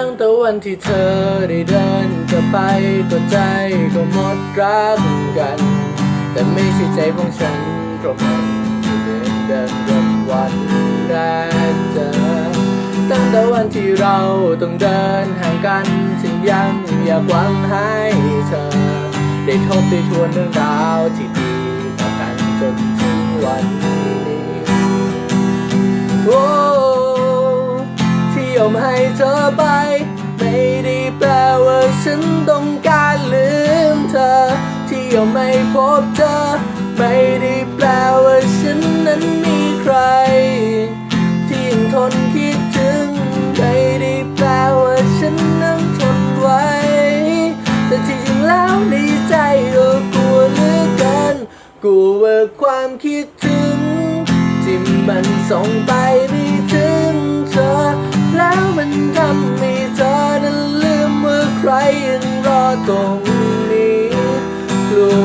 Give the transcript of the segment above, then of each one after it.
ตั้งแต่วันที่เธอได้เดินจะไปก็ใจก็หมดรักกัน แต่ไม่ใช่ใจของฉันเพราะมันที่เหมือนเดิมกับวันแรกเจอตั้งแต่วันที่เราต้องเดินห่างกันฉันยังอยากหวังให้เธอ ได้ทบได้ทวนเรื่องราวที่ดีต่อกันจนถึงวัน มให้เธอไป ไม่ได้แปลว่าฉันต้องการลืมเธอ ที่ยอมไม่พบเธอ ไม่ได้แปลว่าฉันนั้นมีใคร ที่ยังทนคิดถึง ไม่ได้แปลว่าฉันนั้นทนไว้ แต่ที่จริงแล้วในใจก็กลัวเหลือเกินกลัวว่าความคิดถึงที่มันส่งไปไม่ถึง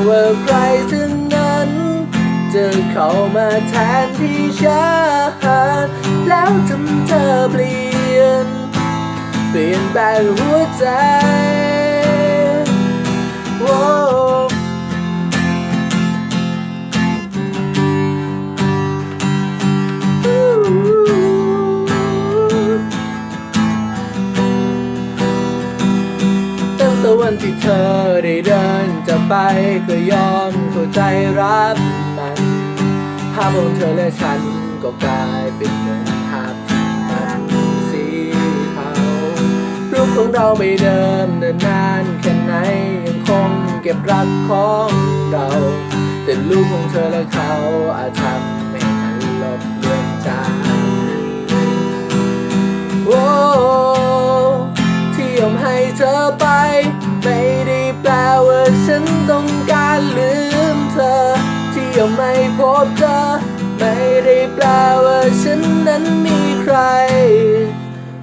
ว่าใครทั้งนั้น จะเข้ามาแทนที่ฉันแล้วทำเธอเปลี่ยน เปลี่ยนแปลงหัวใจโอ้ตั้งแต่วันที่เธอได้เดินจะไปก็ยอมเข้าใจรับมันภาพของเธอและฉันก็กลายเป็นเหมือนภาพที่มันสีเทารูปของเราไม่เดิมเนินนานแค่ไหนยังคงเก็บรักของเรา แต่รูปของเธอและเขาอาจทำ พบเธอ ไม่ได้แปลว่าฉันนั้นมีใคร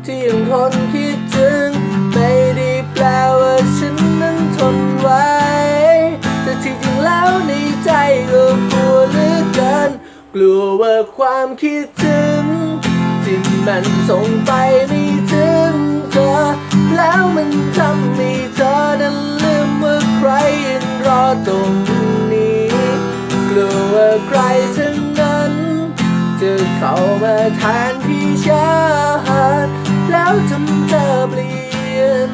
ที่ยังทนคิดถึง ไม่ได้แปลว่าฉันนั้นทนไว้ แต่ที่จริงแล้วในใจก็กลัวเหลือเกิน กลัวว่าความคิดถึง ที่มันส่งไปไม่ถึงเธอ แล้วมันทำให้เธอนั้นลืมว่าใครยังรอตร แทนที่ฉันแล้วทำเธอเปลี่ยน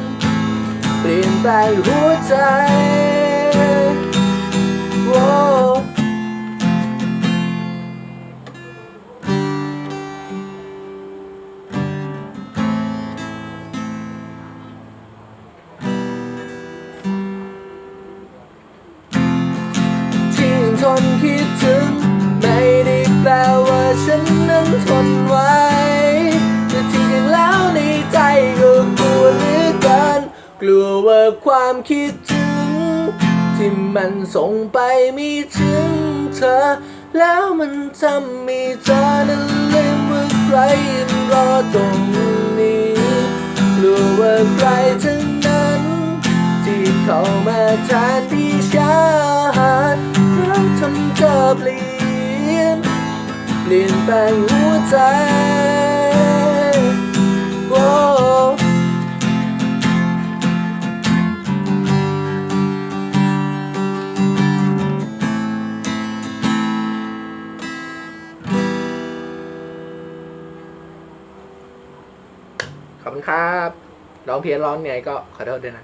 เปลี่ยนแปลงหัวใจโอ้ที่ยังทนคิดถึง กลัวว่าความคิดถึง ที่มันส่งไปไม่ถึงเธอ แล้วมันทำให้เธอนั้นลืมว่าใครยังรอตรงนี้กลัวว่าใครทั้งนั้น ที่เข้ามาแทนที่ฉันแล้วทำเธอเปลี่ยนเปลี่ยนแปลงหัวใจ ขอบคุณครับ ร้องเพี้ยนร้องไงก็ขอโทษด้วยนะ